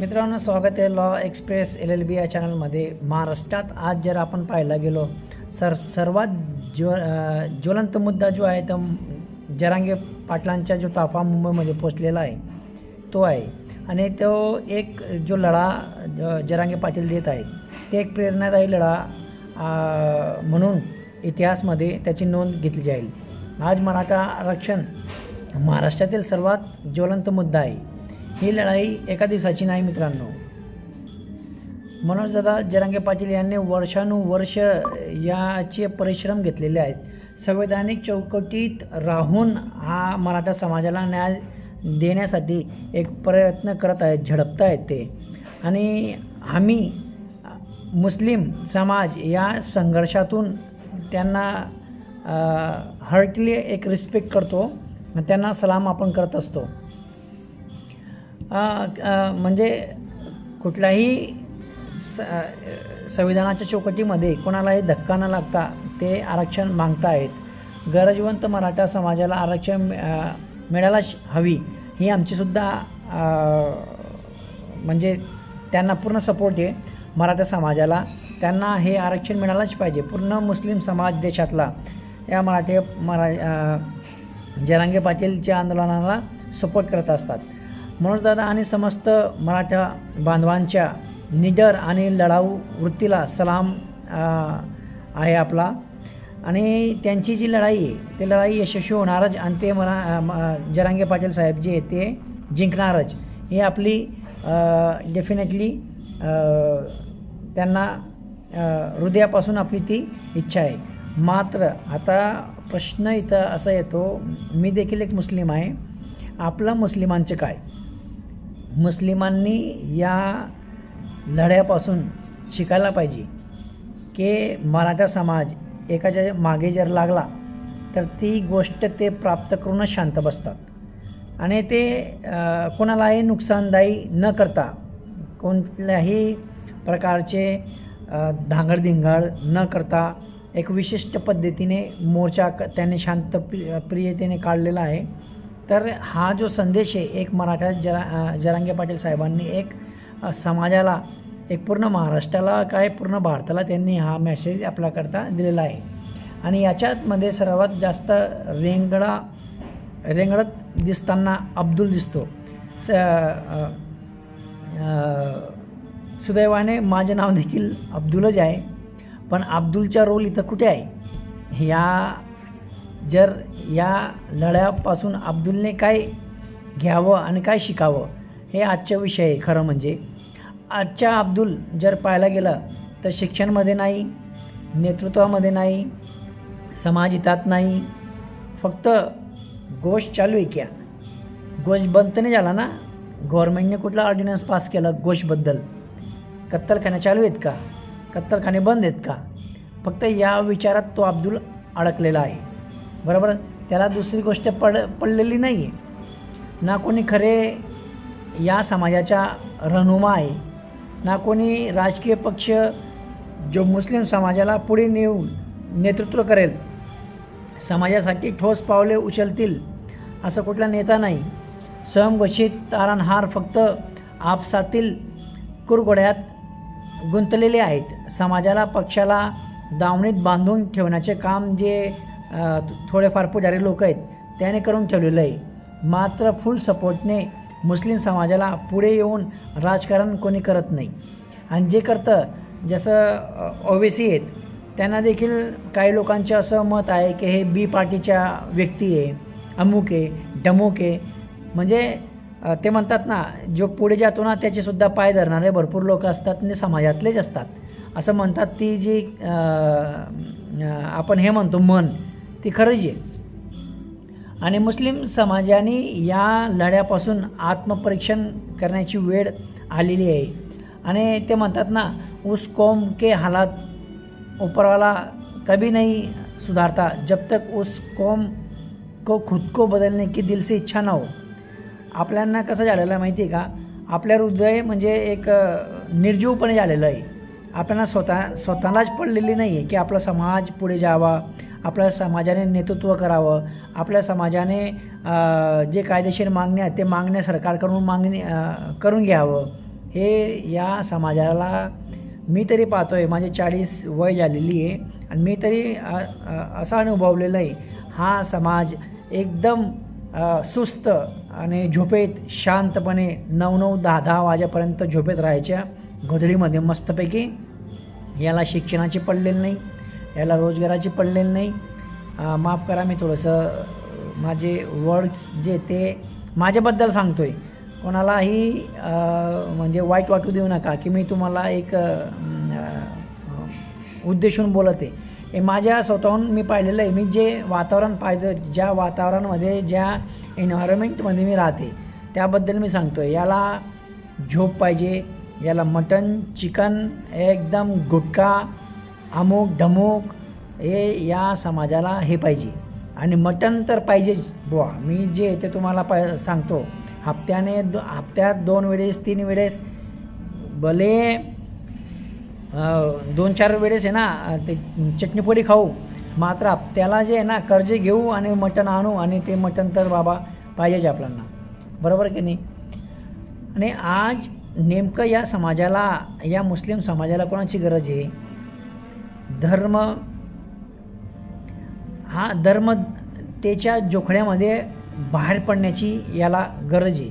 मित्रांनो स्वागत आहे law express L L B या चॅनलमध्ये महाराष्ट्रात आज जर आपण पाहायला गेलो सर सर्वात ज्व ज्वलंत मुद्दा जो आहे तो जरांगे पाटलांचा जो ताफा मुंबईमध्ये पोचलेला आहे तो आहे. आणि तो एक जो लढा ज- जरांगे पाटील देत आहेत ते एक प्रेरणादायी लढा म्हणून इतिहासमध्ये त्याची नोंद घेतली जाईल. आज मराठा आरक्षण महाराष्ट्रातील सर्वात ज्वलंत मुद्दा आहे. ही लढाई एका दिवसाची नाही मित्रांनो. मनोज दादा जरांगे पाटील यांनी वर्षानुवर्ष याचे परिश्रम घेतलेले आहेत. संवैधानिक चौकटीत राहून हा मराठा समाजाला न्याय देण्यासाठी एक प्रयत्न करत आहेत झडपत आहेत ते. आणि आम्ही मुस्लिम समाज या संघर्षातून त्यांना हर्टली एक रिस्पेक्ट करतो त्यांना सलाम आपण करत असतो. म्हणजे कुठल्याही स संविधानाच्या चौकटीमध्ये कोणालाही धक्का न लागता ते आरक्षण मागतायत. गरजवंत मराठा समाजाला आरक्षण मि- मिळायलाच हवी ही आमचीसुद्धा म्हणजे त्यांना पूर्ण सपोर्ट आहे मराठा समाजाला. त्यांना हे आरक्षण मिळायलाच पाहिजे. पूर्ण मुस्लिम समाज देशातला या मराठी मरा जनांगे जरांगे पाटीलच्या आंदोलनाला सपोर्ट करत असतात. म्हणून दादा आणि समस्त मराठा बांधवांच्या निडर आणि लढाऊ वृत्तीला सलाम आहे आपला. आणि त्यांची जी लढाई आहे ते लढाई यशस्वी होणारच आणि ते मरा म- जरांगे पाटील साहेब जे आहे ते जिंकणारच. ही आपली डेफिनेटली त्यांना हृदयापासून आपली ती इच्छा आहे. मात्र आता प्रश्न इथं असा येतो मी देखील एक मुस्लिम आहे. आपलं मुस्लिमांचं काय? मुस्लिमांनी या लढ्यापासून शिकायला पाहिजे. की मराठा समाज एकाच्या मागे जर लागला तर ती गोष्ट ते प्राप्त करूनच शांत बसतात. आणि ते कोणालाही नुकसानदायी न करता कोणत्याही प्रकारचे धांगडधिंगाड न करता एक विशिष्ट पद्धतीने मोर्चा क त्यांनी शांत प्रियतेने काढलेला आहे. तर हा जो संदेश आहे एक मराठा जरा जरांगे पाटील साहेबांनी एक समाजाला एक पूर्ण महाराष्ट्राला काय पूर्ण भारताला त्यांनी हा मेसेज आपल्याकरता दिलेला आहे. आणि याच्यातमध्ये सर्वात जास्त रेंगडा रेंगडत दिसताना अब्दुल दिसतो. स सुदैवाने माझे नाव देखील अब्दुलच आहे. पण अब्दुलचा रोल इथं कुठे आहे? या जर या लढ्यापासून अब्दुलने काय घ्यावं आणि काय शिकावं हे आजच्या विषय आहे खरं म्हणजे. आजच्या अब्दुल जर पाहायला गेलं तर शिक्षणमध्ये नाही नेतृत्वामध्ये नाही समाजहितात नाही फक्त गोष्ट चालू आहे क्या? गोष्ट बंद तर नाही झाला ना? गव्हर्मेंटने कुठला ऑर्डिनन्स पास केला गोष्टबद्दल? कत्तलखाने चालू आहेत का? कत्तलखाने बंद आहेत का? फक्त या विचारात तो अब्दुल अडकलेला आहे. बरोबर? त्याला दुसरी गोष्ट पड पडलेली नाही आहे ना कोणी खरे या समाजाच्या रहनुमा आहे. ना कोणी राजकीय पक्ष जो मुस्लिम समाजाला पुढे नेऊन नेतृत्व करेल. समाजासाठी ठोस पावले उचलतील असं कुठला नेता नाही. स्वयंघोषित तारणहार फक्त आपसातील कुरघोड्यात गुंतलेले आहेत. समाजाला पक्षाला दावणीत बांधून ठेवण्याचे काम जे थोडेफार पुजारी लोक आहेत. त्याने करून ठेवलेलं आहे. मात्र फुल सपोर्टने मुस्लिम समाजाला पुढे येऊन राजकारण कोणी करत नाही. आणि जे करतं जसं ओवेसी आहेत त्यांना देखील काही लोकांचे असं मत आहे की हे बी पार्टीच्या व्यक्ती आहे अमुक आहे डमुक आहे. म्हणजे ते म्हणतात ना जो पुढे जातो ना त्याचेसुद्धा पाय धरणारे भरपूर लोक असतात आणि समाजातलेच असतात. असं म्हणतात ती जी आपण हे म्हणतो मन. ती खरंच आहे. आणि मुस्लिम समाजाने या लढ्यापासून आत्मपरीक्षण करण्याची वेळ आलेली आहे. आणि ते म्हणतात ना उस कौम के हालात ऊपरवाला कभी नाही सुधारता जब तक उस कौम को खुद को बदलने की दिल से इच्छा ना हो. आपल्यांना कसं झालेलं आहे माहिती आहे का? आपल्या हृदय म्हणजे एक निर्जीवपणे झालेलं आहे. आपल्याला स्वतः स्वतःलाच पडलेली नाही आहे की आपला समाज पुढे जावा आपल्या समाजाने नेतृत्व करावं. आपल्या समाजाने जे कायदेशीर मागण्या आहेत ते मागण्या सरकारकडून मागणी करून घ्यावं. हे या समाजाला मी तरी पाहतो आहे माझे चाळीस वय झालेली आहे आणि मी तरी असा असं अनुभवलेलं आहे हा समाज एकदम सुस्त आणि झोपेत शांतपणे नऊ नऊ दहा दहा वाजेपर्यंत झोपेत राहायच्या. गोधडीमध्ये मस्तपैकी याला शिक्षणाची पडलेली नाही. याला रोजगाराची पडलेली नाही. माफ करा मी थोडंसं माझे वर्ड्स जे ते माझ्याबद्दल सांगतो आहे कोणालाही म्हणजे वाईट वाटू देऊ नका की मी तुम्हाला एक उद्देशून बोलत. आहे हे माझ्या स्वतःहून मी पाहिलेलं आहे. मी जे वातावरण पाहिजे ज्या वातावरणामध्ये ज्या एन्व्हायरमेंटमध्ये मी राहते त्याबद्दल मी सांगतो आहे याला झोप पाहिजे याला मटन चिकन एकदम गुटखा अमुक ढमोक हे या समाजाला हे पाहिजे. आणि मटन तर पाहिजेच बुवा. मी जे ते तुम्हाला पा सांगतो. हप्त्याने दो हप्त्यात दोन वेळेस तीन वेळेस भले दोन चार वेळेस आहे ना ते चटणीपोळी खाऊ. मात्र त्याला जे आहे ना कर्ज घेऊ आणि मटण आणू आणि ते मटण तर बाबा पाहिजेच आपल्याला. बरोबर की नाही? आणि आज नेमकं या समाजाला या मुस्लिम समाजाला कोणाची गरज आहे? धर्म हा धर्म त्याच्या जोखड्यामध्ये बाहेर पडण्याची याला गरज आहे.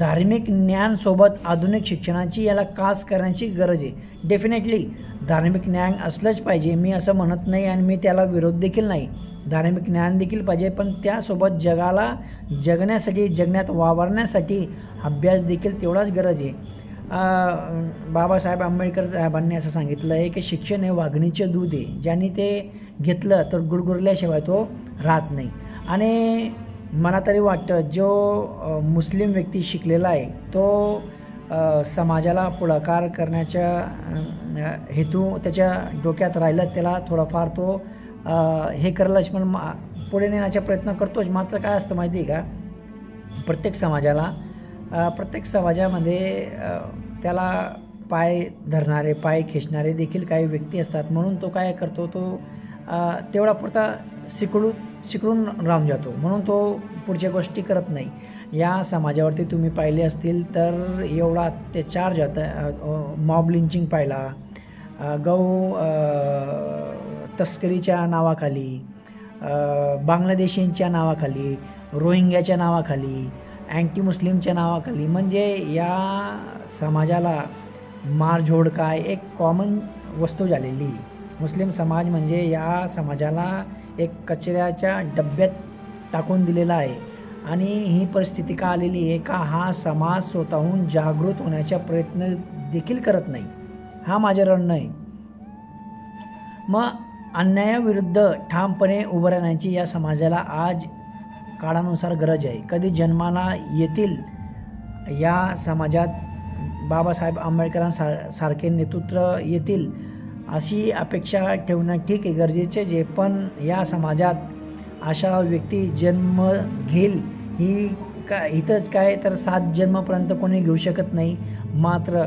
धार्मिक ज्ञानसोबत आधुनिक शिक्षणाची याला कास करण्याची गरज आहे. डेफिनेटली धार्मिक ज्ञान असलंच पाहिजे. मी असं म्हणत नाही आणि मी त्याला विरोध देखील नाही. धार्मिक ज्ञान देखील पाहिजे पण त्यासोबत जगाला जगण्यासाठी जगण्यात वावरण्यासाठी अभ्यास देखील तेवढाच गरज आहे. बाबासाहेब आंबेडकर साहेबांनी असं सांगितलं आहे की शिक्षण हे वाघणीचे दूध आहे. ज्यांनी ते घेतलं तर गुडगुडल्याशिवाय तो राहत नाही. आणि मला तरी वाटतं जो मुस्लिम व्यक्ती शिकलेला आहे तो समाजाला पुढाकार करण्याच्या हेतू त्याच्या डोक्यात राहिलं त्याला थोडाफार तो हे करलंच. पण मा- पुढे नेण्याचा प्रयत्न करतोच. मात्र काय असतं माहिती आहे का? प्रत्येक समाजाला प्रत्येक समाजामध्ये त्याला पाय धरणारे पाय खेचणारे देखील काही व्यक्ती असतात. म्हणून तो काय करतो तो तेवढापुरता तेवढा पुरता राहून जातो. म्हणून तो पुढच्या गोष्टी करत नाही. या समाजावरती तुम्ही पाहिले असतील तर एवढा अत्याचार जाता मॉब लिंचिंग पाहिला. गौ तस्करीच्या नावाखाली बांगलादेशींच्या नावाखाली रोहिंग्याच्या नावाखाली अँटी मुस्लिमच्या नावाखाली. म्हणजे या समाजाला मारझोड काय एक कॉमन वस्तू झालेली. मुस्लिम समाज म्हणजे या समाजाला एक कचऱ्याच्या डब्यात टाकून दिलेला आहे. आणि ही परिस्थिती का आलेली आहे का हा समाज स्वतःहून जागृत होण्याचा प्रयत्न देखील करत नाही. हा माझे रणनं आहे. मग अन्यायाविरुद्ध ठामपणे उभं राहण्याची या समाजाला आज काळानुसार गरज आहे. कधी जन्माला येतील या समाजात बाबासाहेब आंबेडकरांसार सारखे नेतृत्व येतील अशी अपेक्षा ठेवणं ठीक आहे. गरजेचे जे पण या समाजात अशा व्यक्ती जन्म घेईल ही का इथंच काय तर सात जन्मापर्यंत कोणी घेऊ शकत नाही. मात्र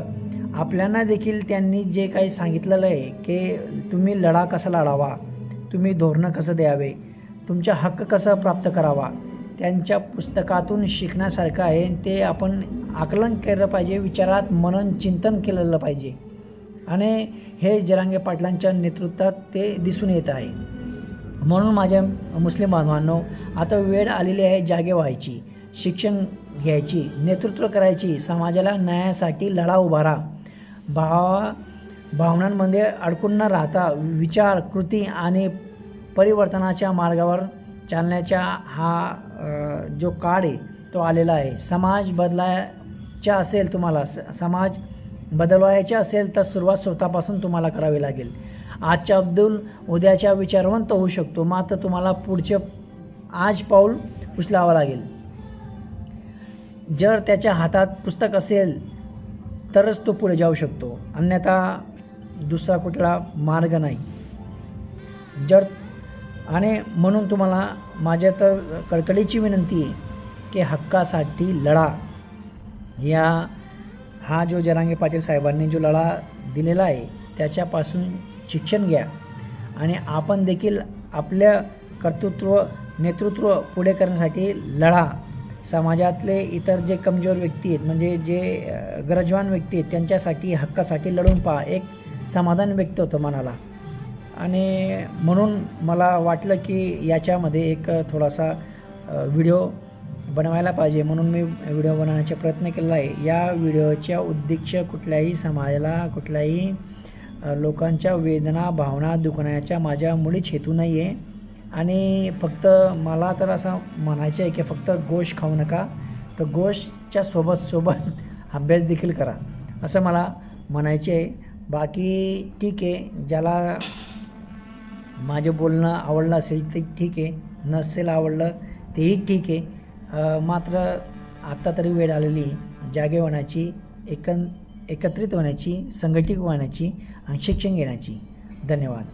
आपल्याला देखील त्यांनी जे काही सांगितलेलं आहे की तुम्ही लढा कसा लढावा? तुम्ही धोरणं कसं द्यावे? तुमचा हक्क कसा प्राप्त करावा? त्यांच्या पुस्तकातून शिकण्यासारखं आहे. ते आपण आकलन केलं पाहिजे विचारात मनन चिंतन केलेलं पाहिजे. आणि हे जरांगे पाटलांच्या नेतृत्वात ते दिसून येत आहे. म्हणून माझ्या मुस्लिम बांधवांनो आता वेळ आलेली आहे जागे व्हायची शिक्षण घ्यायची नेतृत्व करायची समाजाला न्यायासाठी लढा उभारा भावा भावनांमध्ये अडकून न राहता विचार कृती आणि परिवर्तनाच्या मार्गावर चालण्याच्या हा जो काळ आहे तो आलेला आहे. समाज बदलायचा असेल तुम्हाला स समाज बदलवायचा असेल तर सुरुवात स्वतःपासून तुम्हाला करावी लागेल. आजच्या अब्दुल उद्याच्या विचारवंत होऊ शकतो मात्र तुम्हाला पुढचे आज पाऊल उचलावं लागेल. जर त्याच्या हातात पुस्तक असेल तरच तो पुढे जाऊ शकतो. अन्यथा दुसरा कुठला मार्ग नाही. जर आणि म्हणून तुम्हाला माझ्या तर कळकळीची विनंती आहे की हक्कासाठी लढा. या हा जो जरांगे पाटील साहेबांनी जो लढा दिलेला आहे त्याच्यापासून शिक्षण घ्या. आणि आपण देखील आपल्या कर्तृत्व नेतृत्व पुढे करण्यासाठी लढा. समाजातले इतर जे कमजोर व्यक्ती आहेत म्हणजे जे गरजवान व्यक्ती आहेत त्यांच्यासाठी हक्कासाठी लढून पहा. एक समाधान व्यक्त होतं मनाला. आणि म्हणून मला वाटलं की याच्यामध्ये एक थोडासा व्हिडिओ बनवायला पाहिजे. म्हणून मी व्हिडिओ बनवण्याचा प्रयत्न केलेला आहे. या व्हिडिओच्या उद्दिष्ट कुठल्याही समाजाला कुठल्याही लोकांच्या वेदना भावना दुखण्याच्या माझ्या मुळीच हेतू नाही आहे आणि फक्त मला तर असं म्हणायचं आहे की फक्त गोश खाऊ नका. तर गोशच्या सोबत सोबत अभ्यास देखील करा. असं मला म्हणायचे आहे. बाकी ठीक आहे. ज्याला माझं बोलणं आवडलं असेल ते ठीक आहे. नसेल आवडलं तेही ठीक आहे. मात्र आत्ता तरी वेळ आलेली जागे होण्याची एकन एकत्रित होण्याची संघटित होण्याची आणि शिक्षण घेण्याची. धन्यवाद.